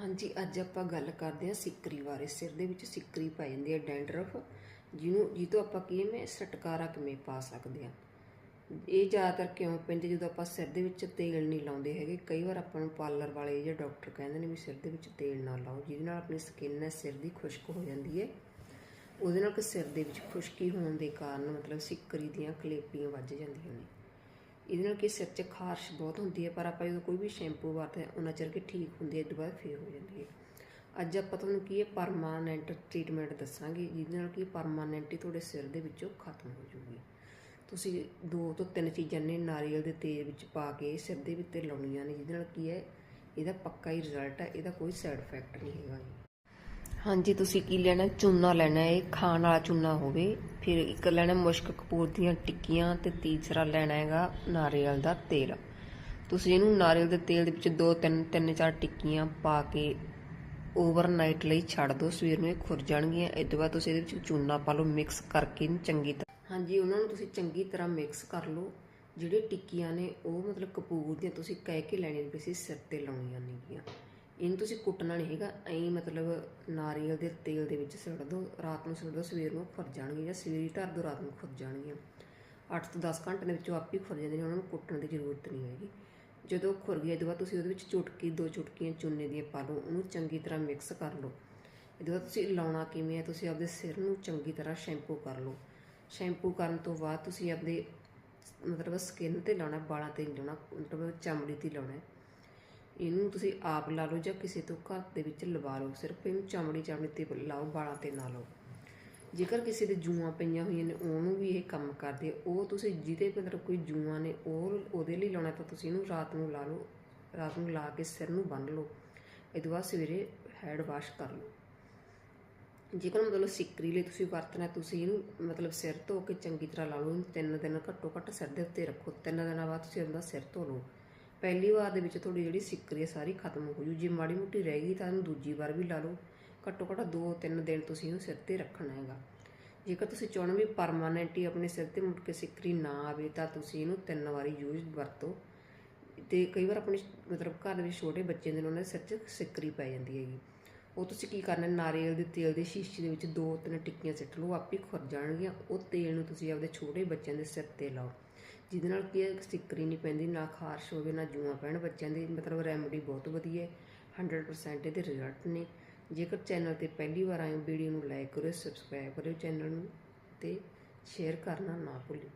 ਹਾਂਜੀ, ਅੱਜ ਆਪਾਂ ਗੱਲ ਕਰਦੇ ਹਾਂ ਸਿੱਕਰੀ ਬਾਰੇ। ਸਿਰ ਦੇ ਵਿੱਚ ਸਿੱਕਰੀ ਪੈ ਜਾਂਦੀ ਹੈ, ਡੈਂਡਰਫ, ਜਿਹਨੂੰ ਜਿਹ ਤੋਂ ਆਪਾਂ ਕਿਵੇਂ ਛਟਕਾਰਾ ਕਿਵੇਂ ਪਾ ਸਕਦੇ ਹਾਂ। ਇਹ ਜ਼ਿਆਦਾਤਰ ਕਿਉਂ ਪੈਂਦੀ ਜਦੋਂ ਆਪਾਂ ਸਿਰ ਦੇ ਵਿੱਚ ਤੇਲ ਨਹੀਂ ਲਾਉਂਦੇ ਹੈਗੇ, ਕਈ ਵਾਰ ਆਪਾਂ ਨੂੰ ਪਾਰਲਰ ਵਾਲੇ ਜਾਂ ਡਾਕਟਰ ਕਹਿੰਦੇ ਨੇ ਵੀ ਸਿਰ ਦੇ ਵਿੱਚ ਤੇਲ ਨਾ ਲਾਓ, ਜਿਹਦੇ ਨਾਲ ਆਪਣੀ ਸਕਿਨ ਹੈ, ਸਿਰ ਦੀ ਖੁਸ਼ਕ ਹੋ ਜਾਂਦੀ ਹੈ। ਉਹਦੇ ਨਾਲ ਕਿ ਸਿਰ ਦੇ ਵਿੱਚ ਖੁਸ਼ਕੀ ਹੋਣ ਦੇ ਕਾਰਨ ਮਤਲਬ ਸਿੱਕਰੀ ਦੀਆਂ ਕਲੇਪੀਆਂ ਵੱਜ ਜਾਂਦੀਆਂ ਨੇ। ਇਹਦੇ ਨਾਲ ਕਿ ਸਿਰ 'ਚ ਖਾਰਸ਼ ਬਹੁਤ ਹੁੰਦੀ ਹੈ, ਪਰ ਆਪਾਂ ਜਦੋਂ ਕੋਈ ਵੀ ਸ਼ੈਂਪੂ ਵਰਤਦੇ ਹਾਂ, ਉਹਨਾਂ ਚਿਰ ਕਿ ਠੀਕ ਹੁੰਦੀ ਹੈ, ਇਹ ਤੋਂ ਬਾਅਦ ਫੇਰ ਹੋ ਜਾਂਦੀ ਹੈ। ਅੱਜ ਆਪਾਂ ਤੁਹਾਨੂੰ ਕੀ ਹੈ ਪਰਮਾਨੈਂਟ ਟ੍ਰੀਟਮੈਂਟ ਦੱਸਾਂਗੇ, ਜਿਹਦੇ ਨਾਲ ਕਿ ਪਰਮਾਨੈਂਟਲੀ ਤੁਹਾਡੇ ਸਿਰ ਦੇ ਵਿੱਚੋਂ ਖਤਮ ਹੋ ਜੂਗੀ ਤੁਸੀਂ ਦੋ ਤੋਂ ਤਿੰਨ ਚੀਜ਼ਾਂ ਨੇ, ਨਾਰੀਅਲ ਦੇ ਤੇਲ ਵਿੱਚ ਪਾ ਕੇ ਸਿਰ ਦੇ ਵਿੱਚ ਲਾਉਣੀਆਂ ਨੇ, ਜਿਹਦੇ ਨਾਲ ਕੀ ਹੈ, ਇਹਦਾ ਪੱਕਾ ਹੀ ਰਿਜ਼ਲਟ ਹੈ, ਇਹਦਾ ਕੋਈ ਸਾਈਡ ਇਫੈਕਟ ਨਹੀਂ ਹੈਗਾ ਜੀ। ਹਾਂਜੀ, ਤੁਸੀਂ ਕੀ ਲੈਣਾ, ਚੂਨਾ ਲੈਣਾ ਹੈ ਖਾਣ ਵਾਲਾ ਚੂਨਾ ਹੋਵੇ ਫਿਰ ਇੱਕ ਲੈਣਾ ਮੁਸ਼ਕ ਕਪੂਰ ਦੀਆਂ ਟਿੱਕੀਆਂ ਤੇ ਤੀਸਰਾ ਲੈਣਾ ਹੈਗਾ ਨਾਰੀਅਲ ਦਾ ਤੇਲ। ਤੁਸੀਂ ਇਹਨੂੰ ਨਾਰੀਅਲ ਦੇ ਤੇਲ ਦੇ ਵਿੱਚ ਦੋ, ਤਿੰਨ ਤਿੰਨ, ਚਾਰ ਟਿੱਕੀਆਂ ਪਾ ਕੇ ਓਵਰਨਾਈਟ ਲਈ ਛੱਡ ਦਿਓ। ਸਵੇਰ ਨੂੰ ਇਹ ਖੁਰ ਜਾਣਗੀਆਂ। ਇਸ ਤੋਂ ਬਾਅਦ ਤੁਸੀਂ ਇਹਦੇ ਵਿੱਚ ਚੂਨਾ ਪਾ ਲਓ ਮਿਕਸ ਕਰਕੇ ਇਹਨੂੰ ਚੰਗੀ ਤਰ੍ਹਾਂ। ਹਾਂਜੀ, ਉਹਨਾਂ ਨੂੰ ਤੁਸੀਂ ਚੰਗੀ ਤਰ੍ਹਾਂ ਮਿਕਸ ਕਰ ਲਓ। ਜਿਹੜੇ ਟਿੱਕੀਆਂ ਨੇ, ਉਹ ਮਤਲਬ ਕਪੂਰ ਦੀਆਂ ਤੁਸੀਂ ਕਹਿ ਕੇ ਲੈਣੀਆਂ ਨੇ ਵੀ ਅਸੀਂ ਸਿਰ ਤੇ ਲਾਉਣੀਆਂ ਨੇਗੀਆਂ। ਇਹਨੂੰ ਤੁਸੀਂ ਕੁੱਟਣਾ ਨਹੀਂ ਹੈਗਾ, ਐਂ ਮਤਲਬ ਨਾਰੀਅਲ ਦੇ ਤੇਲ ਦੇ ਵਿੱਚ ਸਿੱਟ ਦਿਓ ਰਾਤ ਨੂੰ ਸਿੱਟ ਦਿਓ ਸਵੇਰ ਨੂੰ ਖੁਰ ਜਾਣਗੀਆਂ ਜਾਂ ਸਵੇਰੇ ਧਰ ਦਿਓ ਰਾਤ ਨੂੰ ਖੁਰ ਜਾਣਗੀਆਂ। 8 ਤੋਂ 10 ਘੰਟੇ ਦੇ ਵਿੱਚ ਆਪ ਹੀ ਖੁਰ ਜਾਂਦੇ ਨੇ, ਉਹਨਾਂ ਨੂੰ ਕੁੱਟਣ ਦੀ ਜ਼ਰੂਰਤ ਨਹੀਂ ਹੈਗੀ। ਜਦੋਂ ਖੁਰ ਗਈ ਇਹਦੇ ਬਾਅਦ ਤੁਸੀਂ ਉਹਦੇ ਵਿੱਚ ਚੁਟਕੀ, ਦੋ ਚੁਟਕੀਆਂ ਚੂਨੇ ਦੀਆਂ ਪਾ ਲਓ, ਉਹਨੂੰ ਚੰਗੀ ਤਰ੍ਹਾਂ ਮਿਕਸ ਕਰ ਲਓ। ਇਹਦੇ ਬਾਅਦ ਤੁਸੀਂ ਲਾਉਣਾ ਕਿਵੇਂ ਹੈ ਤੁਸੀਂ ਆਪਦੇ ਸਿਰ ਨੂੰ ਚੰਗੀ ਤਰ੍ਹਾਂ ਸ਼ੈਂਪੂ ਕਰ ਲਓ। ਸ਼ੈਂਪੂ ਕਰਨ ਤੋਂ ਬਾਅਦ ਤੁਸੀਂ ਆਪਦੇ ਮਤਲਬ ਸਕਿਨ ਤੇ ਲਾਉਣਾ ਬਾਲਾਂ ਤੇ ਨਹੀਂ ਲਾਉਣਾ, ਮਤਲਬ ਚਮੜੀ ਤੇ ਲਾਉਣਾ। ਇਹਨੂੰ ਤੁਸੀਂ ਆਪ ਲਾ ਲਓ ਜਾਂ ਕਿਸੇ ਤੋਂ ਘਰ ਦੇ ਵਿੱਚ ਲਵਾ ਲਓ। ਸਿਰਫ ਇਹਨੂੰ ਚਮੜੀ ਚਮੜੀ ਤੇ ਲਾਓ, ਵਾਲਾਂ ਤੇ ਨਾ ਲਾਓ। ਜੇਕਰ ਕਿਸੇ ਦੇ ਜੂਆਂ ਪਈਆਂ ਹੋਈਆਂ ਨੇ, ਉਹਨੂੰ ਵੀ ਇਹ ਕੰਮ ਕਰਦੇ ਉਹ ਤੁਸੀਂ ਜਿਹਦੇ ਮਤਲਬ ਕੋਈ ਜੂਆਂ ਨੇ, ਉਹ ਉਹਦੇ ਲਈ ਲਾਉਣਾ ਤਾਂ ਤੁਸੀਂ ਇਹਨੂੰ ਰਾਤ ਨੂੰ ਲਾ ਲਓ। ਰਾਤ ਨੂੰ ਲਾ ਕੇ ਸਿਰ ਨੂੰ ਬੰਨ ਲਓ। ਇਹ ਤੋਂ ਬਾਅਦ ਸਵੇਰੇ ਹੈਡ ਵਾਸ਼ ਕਰ ਲਓ। ਜੇਕਰ ਮਤਲਬ ਸਿੱਕਰੀ ਲਈ ਤੁਸੀਂ ਵਰਤਣਾ ਤੁਸੀਂ ਇਹਨੂੰ ਮਤਲਬ ਸਿਰ ਧੋ ਕੇ ਚੰਗੀ ਤਰ੍ਹਾਂ ਲਾ ਲਓ। ਇਹਨੂੰ ਤਿੰਨ ਦਿਨ ਘੱਟੋ ਘੱਟ ਸਿਰ ਦੇ ਉੱਤੇ ਰੱਖੋ। ਤਿੰਨ ਦਿਨਾਂ ਬਾਅਦ ਤੁਸੀਂ ਉਹਦਾ ਸਿਰ ਧੋ ਲਓ। ਪਹਿਲੀ ਵਾਰ ਦੇ ਵਿੱਚ ਤੁਹਾਡੀ ਜਿਹੜੀ ਸਿੱਕਰੀ ਹੈ, ਸਾਰੀ ਖਤਮ ਹੋ ਜੂ। ਜੇ ਮਾੜੀ ਮੋਟੀ ਰਹਿ ਗਈ ਤਾਂ ਇਹਨੂੰ ਦੂਜੀ ਵਾਰ ਵੀ ਲਾ ਲਓ। ਘੱਟੋ ਘੱਟ 2-3 ਦਿਨ ਤੁਸੀਂ ਇਹਨੂੰ ਸਿਰ ਤੇ ਰੱਖਣਾ ਹੈਗਾ। ਜੇਕਰ ਤੁਸੀਂ ਚਾਹੁੰਦੇ ਵੀ ਪਰਮਾਨੈਂਟ ਹੀ ਆਪਣੇ ਸਿਰ ਤੇ ਮੁੜ ਕੇ ਸਿੱਕਰੀ ਨਾ ਆਵੇ, ਤਾਂ ਤੁਸੀਂ ਇਹਨੂੰ ਤਿੰਨ ਵਾਰੀ ਯੂਜ਼ ਵਰਤੋ। ਤੇ ਕਈ ਵਾਰ ਆਪਣੇ ਮਤਲਬ ਘਰ ਦੇ ਵਿੱਚ ਛੋਟੇ ਬੱਚੇ ਦੇ ਨੇ, ਉਹਨਾਂ ਦੇ ਸਿਰ 'ਚ ਸਿੱਕਰੀ ਪੈ ਜਾਂਦੀ ਹੈਗੀ। ਉਹ ਤੁਸੀਂ ਕੀ ਕਰਨਾ, ਨਾਰੀਅਲ ਦੇ ਤੇਲ ਦੇ ਸ਼ੀਸ਼ੇ ਦੇ ਵਿੱਚ ਦੋ ਤਿੰਨ ਟਿੱਕੀਆਂ ਸਿੱਟ ਲਓ ਆਪੇ ਖੁਰ ਜਾਣਗੀਆਂ। ਉਹ ਤੇਲ ਨੂੰ ਤੁਸੀਂ ਆਪਦੇ ਛੋਟੇ ਬੱਚਿਆਂ ਦੇ ਸਿਰ ਤੇ ਲਾਓ। ਜਿਹਦੇ ਨਾਲ ਕੀ ਹੈ ਸਿੱਕਰੀ ਨਹੀਂ ਪੈਂਦੀ, ਨਾ ਖਾਰਸ਼ ਹੋਵੇ, ਨਾ ਜੂਆਂ ਪੈਣ। ਬੱਚਿਆਂ ਦੀ ਮਤਲਬ ਰੈਮਡੀ ਬਹੁਤ ਵਧੀਆ ਹੈ। 100% ਇਹਦੇ ਰਿਜ਼ਲਟ ਨੇ। ਜੇਕਰ ਚੈਨਲ ਤੇ ਪਹਿਲੀ ਵਾਰ ਆਏ ਹੋ ਵੀਡੀਓ ਨੂੰ ਲਾਈਕ ਕਰੋ ਸਬਸਕ੍ਰਾਈਬ ਕਰਿਓ ਚੈਨਲ ਨੂੰ ਤੇ ਸ਼ੇਅਰ ਕਰਨਾ ਨਾ ਭੁੱਲਿਓ।